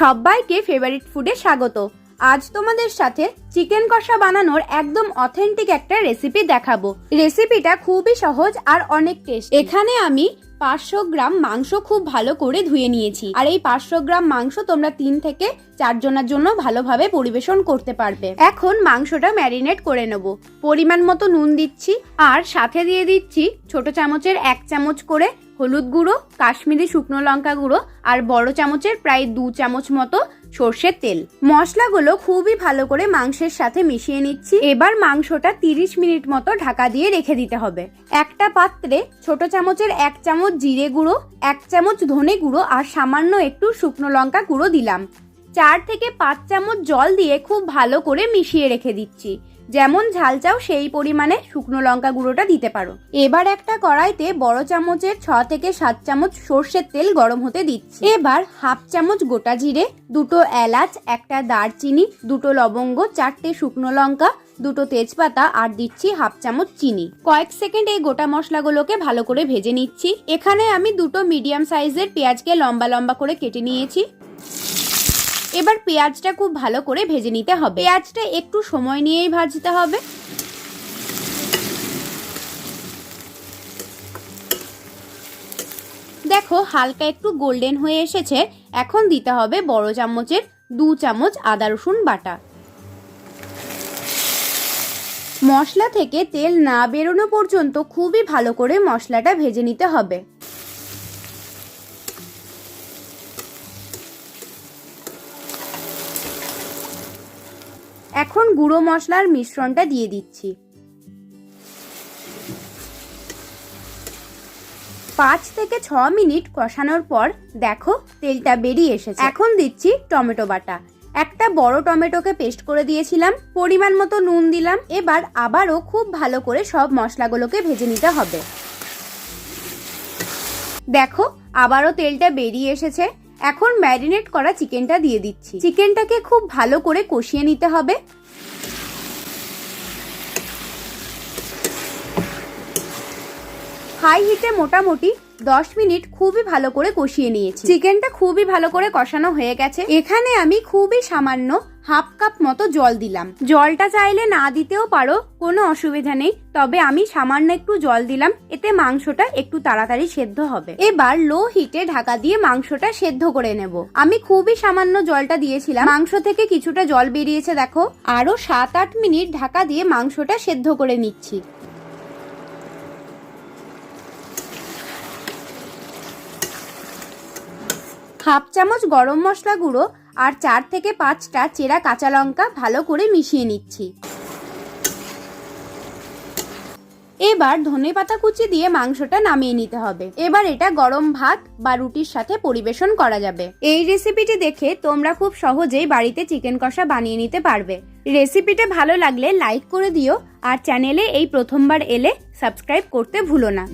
সবাইকে ফেভারিট ফুডে স্বাগত। আজ তোমাদের সাথে চিকেন কষা বানানোর একদম অথেন্টিক একটা রেসিপি দেখাবো। রেসিপিটা খুবই সহজ আর অনেক টেস্ট এখানে আমি পাঁচশো গ্রাম মাংস খুব ভালো করে ধুয়ে নিয়েছি। আর এই পাঁচশো গ্রাম মাংস তোমরা তিন থেকে চারজনের জন্য ভালোভাবে পরিবেশন করতে পারবে। এখন মাংসটা ম্যারিনেট করে নেব। পরিমাণ মতো নুন দিচ্ছি আর সাথে দিয়ে দিচ্ছি ছোট চামচের এক চামচ করে হলুদ গুঁড়ো, কাশ্মীরি শুকনো লঙ্কা গুঁড়ো আর বড় চামচের প্রায় দু চামচ মতো সর্ষের তেল। মশলাগুলো খুবই ভালো করে মাংসের সাথে মিশিয়ে নিচ্ছি। এবার মাংসটা 30 মিনিট মতো ঢাকা দিয়ে রেখে দিতে হবে। একটা পাত্রে ছোট চামচের এক চামচ জিরে গুঁড়ো, এক চামচ ধনে গুঁড়ো আর সামান্য একটু শুকনো লঙ্কা গুঁড়ো দিলাম। চার থেকে পাঁচ চামচ জল দিয়ে খুব ভালো করে মিশিয়ে রেখে দিচ্ছি। যেমন ঝাল চাও, সেই পরিমাণে শুকনো লঙ্কা গুঁড়োটা দিতে পারো। এবার একটা কড়াইতে বড় চামচের ছ থেকে সাত চামচ সর্ষের তেল গরম হতে দিচ্ছি। এবার হাফ চামচ গোটা জিরে, দুটো এলাচ, একটা দারচিনি, দুটো লবঙ্গ, চারটে শুকনো লঙ্কা, দুটো তেজপাতা আর দিচ্ছি হাফ চামচ চিনি। কয়েক সেকেন্ড এই গোটা মশলাগুলোকে ভালো করে ভেজে নিচ্ছি। এখানে আমি দুটো মিডিয়াম সাইজের পেঁয়াজকে লম্বা লম্বা করে কেটে নিয়েছি। এবার পেঁয়াজটা খুব ভালো করে ভেজে নিতে হবে। পেঁয়াজটা একটু সময় নিয়েই ভাজতে হবে। দেখো, হালকা একটু গোল্ডেন হয়ে এসেছে। এখন দিতে হবে বড় চামচের দু চামচ আদা রসুন বাটা। মশলা থেকে তেল না বেরোনো পর্যন্ত খুবই ভালো করে মশলাটা ভেজে নিতে হবে। এখন গুঁড়ো মশলার মিশ্রণটা দিয়ে দিচ্ছি। পাঁচ থেকে ছ মিনিট কষানোর পর দেখো তেলটা বেরিয়ে এসেছে। এখন দিচ্ছি টমেটো বাটা। একটা বড় টমেটোকে পেস্ট করে দিয়েছিলাম, পরিমাণ মতো নুন দিলাম, এবার আবারও খুব ভালো করে সব মশলাগুলোকে ভেজে নিতে হবে। দেখো, আবারও তেলটা বেরিয়ে এসেছে। এখন ম্যারিনেট করা চিকেনটা দিয়ে দিচ্ছি। চিকেনটাকে খুব ভালো করে কষিয়ে নিতে হবে। হাই হিটে মোটামুটি দশ মিনিট খুবই ভালো করে কষিয়ে নিয়েছি। চিকেনটা খুবই ভালো করে কষানো হয়ে গেছে। এখানে আমি খুবই সামান্য হাফ কাপ মতো জল দিলাম। জলটা চাইলে না দিতেও পারো, কোনো অসুবিধা নেই। তবে আমি সামান্য একটু জল দিলাম, এতে মাংসটা একটু তাড়াতাড়ি সেদ্ধ হবে। এবার লো হিটে ঢাকা দিয়ে মাংসটা সেদ্ধ করে নেব। আমি খুবই সামান্য জলটা দিয়েছিলাম। মাংস থেকে কিছুটা জল বেরিয়েছে, দেখো। আরও সাত আট মিনিট ঢাকা দিয়ে মাংসটা সেদ্ধ করে নিচ্ছি। হাফ চামচ গরম মশলা গুঁড়ো আর চার থেকে পাঁচটা চেরা কাঁচা লঙ্কা ভালো করে মিশিয়ে নিচ্ছি। এবার ধনে পাতা কুচি দিয়ে মাংসটা নামিয়ে নিতে হবে। এবার এটা গরম ভাত বা রুটির সাথে পরিবেশন করা যাবে। এই রেসিপিটি দেখে তোমরা খুব সহজেই বাড়িতে চিকেন কষা বানিয়ে নিতে পারবে। রেসিপিটা ভালো লাগলে লাইক করে দিও আর চ্যানেলে এই প্রথমবার এলে সাবস্ক্রাইব করতে ভুলো না।